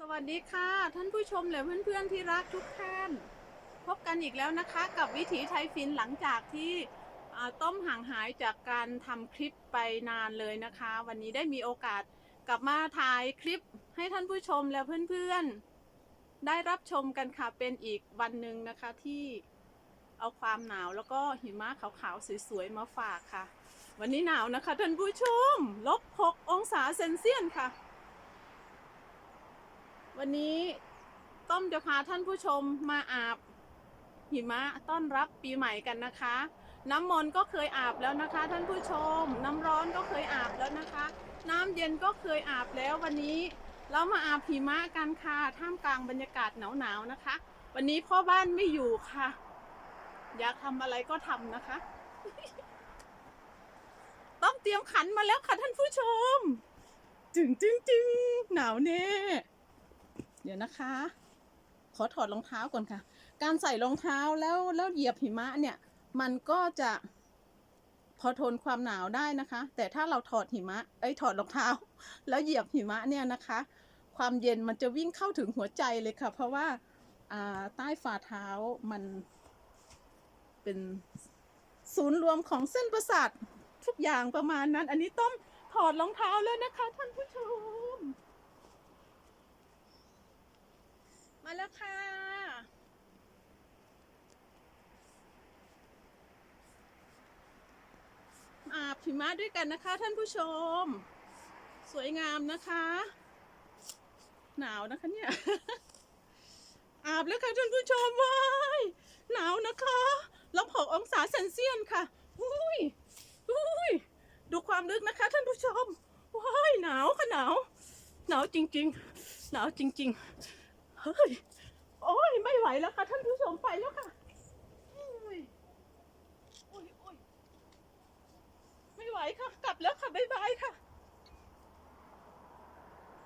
สวัสดีค่ะท่านผู้ชมและเพื่อนๆที่รักทุกท่าน พบกันอีกแล้วนะคะกับวิถีไทยฟินหลังจากที่ต้มห่างหายจากการทำคลิปไปนานเลยนะคะ วันนี้ได้มีโอกาสกลับมาถ่ายคลิปให้ท่านผู้ชมและเพื่อนๆ ได้รับชมกันค่ะเป็นอีกวันหนึ่งนะคะที่เอาความหนาวแล้วก็หิมะขาวๆสวยๆมาฝากค่ะ วันนี้หนาวนะคะท่านผู้ชมลบ6องศาเซนเซียนค่ะ วันนี้ต้อมจะพาท่านผู้ชมมาอาบหิมะต้อนรับปีใหม่กันนะคะ น้ำมนต์ก็เคยอาบแล้วนะคะ ท่านผู้ชม น้ำร้อนก็เคยอาบแล้วนะคะ น้ำเย็นก็เคยอาบแล้ววันนี้เรามาอาบหิมะกันค่ะท่ามกลางบรรยากาศหนาวๆนะคะ วันนี้พ่อบ้านไม่อยู่ค่ะ อยากทำอะไรก็ทำนะคะ ต้องเตรียมขันมาแล้วค่ะท่านผู้ชมจึงจึงจึงหนาวแน่ ยนะคะ ขอถอดรองเท้าก่อนค่ะ การใส่รองเท้าแล้วแล้วเหยียบหิมะเนี่ย มันก็จะพอทนความหนาวได้นะคะ แต่ถ้าเราถอดหิมะเอ้ถอดรองเท้า แล้วเหยียบหิมะเนี่ยนะคะ ความเย็นมันจะวิ่งเข้าถึงหัวใจเลยค่ะ เพราะว่าใต้ฝ่าเท้ามันเป็นศูนย์รวมของเส้นประสาททุกอย่างประมาณนั้น อันนี้ต้องถอดรองเท้าแล้วนะคะท่านผู้ชม มา แล้วค่ะ อาบหิมะด้วยกันนะคะ ท่านผู้ชม สวยงามนะคะ หนาวนะคะเนี่ย อาบแล้วค่ะท่านผู้ชมว้ายหนาวนะคะลบหกองศาเซนเซียนค่ะอุ้ยอุ้ยดูความลึกนะคะ ท่านผู้ชมว้ายหนาวค่ะหนาว หนาวจริง ๆ หนาวจริง ๆ เฮ้ย โอ้ยไม่ไหวแล้วค่ะ ท่านผู้ชมไปแล้วค่ะโอ้ยโอ้ยโอ้ยไม่ไหวค่ะ กลับแล้วค่ะ บ๊ายบายค่ะ